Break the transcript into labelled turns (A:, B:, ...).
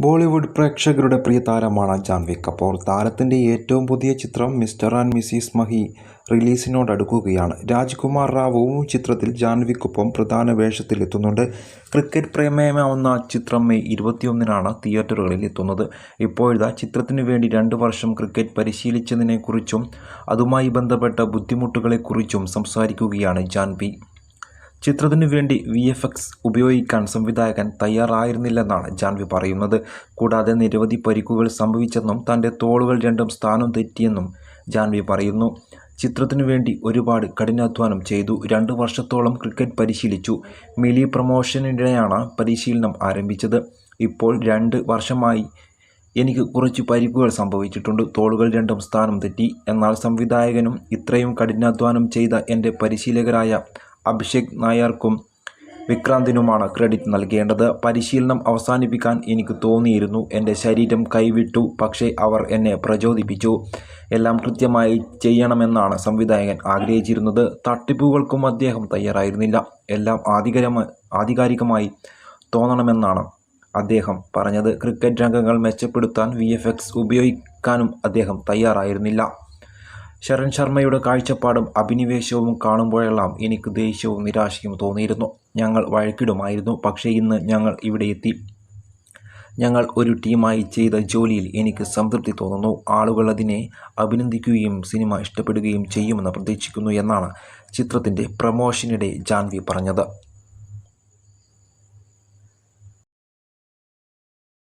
A: ബോളിവുഡ് പ്രേക്ഷകരുടെ പ്രിയ താരമാണ് ജാൻവി കപൂർ. താരത്തിന്റെ ഏറ്റവും പുതിയ ചിത്രം മിസ്റ്റർ ആൻഡ് മിസ്സിസ് മഹി റിലീസിനോടടുക്കുകയാണ്. രാജ്കുമാർ റാവുവും ചിത്രത്തിൽ ജാൻവിക്കൊപ്പം പ്രധാന വേഷത്തിലെത്തുന്നുണ്ട് ക്രിക്കറ്റ് പ്രേമയമാവുന്ന ചിത്രം മെയ് ഇരുപത്തിയൊന്നിനാണ് തിയേറ്ററുകളിൽ എത്തുന്നത്. ഇപ്പോഴിതാ ചിത്രത്തിനു വേണ്ടി രണ്ട് വർഷം ക്രിക്കറ്റ് പരിശീലിച്ചതിനെക്കുറിച്ചും അതുമായി ബന്ധപ്പെട്ട ബുദ്ധിമുട്ടുകളെക്കുറിച്ചും സംസാരിക്കുകയാണ് ജാൻവി. ചിത്രത്തിനു വേണ്ടി വി എഫ് എക്സ് ഉപയോഗിക്കാൻ സംവിധായകൻ തയ്യാറായിരുന്നില്ലെന്നാണ് ജാൻവി പറയുന്നത്. കൂടാതെ നിരവധി പരിക്കുകൾ സംഭവിച്ചെന്നും തന്റെ തോളുകൾ രണ്ടും സ്ഥാനം തെറ്റിയെന്നും ജാൻവി പറയുന്നു. ചിത്രത്തിനു വേണ്ടി ഒരുപാട് കഠിനാധ്വാനം ചെയ്തു. രണ്ട് വർഷത്തോളം ക്രിക്കറ്റ് പരിശീലിച്ചു. മിലി പ്രൊമോഷനിടെയാണ് പരിശീലനം ആരംഭിച്ചത്. ഇപ്പോൾ രണ്ട് വർഷമായി എനിക്ക് കുറച്ച് പരിക്കുകൾ സംഭവിച്ചിട്ടുണ്ട്. തോളുകൾ രണ്ടും സ്ഥാനം തെറ്റി. എന്നാൽ സംവിധായകനും ഇത്രയും കഠിനാധ്വാനം ചെയ്ത എന്റെ പരിശീലകരായ അഭിഷേക് നായർക്കും വിക്രാന്തിനുമാണ് ക്രെഡിറ്റ് നൽകേണ്ടത്. പരിശീലനം അവസാനിപ്പിക്കാൻ എനിക്ക് തോന്നിയിരുന്നു. എന്റെ ശരീരം കൈവിട്ടു. പക്ഷേ അവർ എന്നെ പ്രചോദിപ്പിച്ചു. എല്ലാം കൃത്യമായി ചെയ്യണമെന്നാണ് സംവിധായകൻ ആഗ്രഹിച്ചിരുന്നത്. തട്ടിപ്പുകൾക്കും അദ്ദേഹം തയ്യാറായിരുന്നില്ല. എല്ലാം ആധികാരികമായി ആധികാരികമായി തോന്നണമെന്നാണ് അദ്ദേഹം പറഞ്ഞത്. ക്രിക്കറ്റ് രംഗങ്ങൾ മെച്ചപ്പെടുത്താൻ വി ഉപയോഗിക്കാനും അദ്ദേഹം തയ്യാറായിരുന്നില്ല. ശരൺ ശർമ്മയുടെ കാഴ്ചപ്പാടും അഭിനിവേശവും കാണുമ്പോഴെല്ലാം എനിക്ക് ദേഷ്യവും നിരാശയും തോന്നിയിരുന്നു. ഞങ്ങൾ വഴക്കിടുമായിരുന്നു. പക്ഷേ ഇന്ന് ഞങ്ങൾ ഇവിടെ എത്തി. ഞങ്ങൾ ഒരു ടീമായി ചെയ്ത ജോലിയിൽ എനിക്ക് സംതൃപ്തി തോന്നുന്നു. ആളുകൾ അതിനെ അഭിനന്ദിക്കുകയും സിനിമ ഇഷ്ടപ്പെടുകയും ചെയ്യുമെന്ന് പ്രതീക്ഷിക്കുന്നു എന്നാണ് ചിത്രത്തിന്റെ പ്രമോഷനിടെ ജാൻവി പറഞ്ഞത്.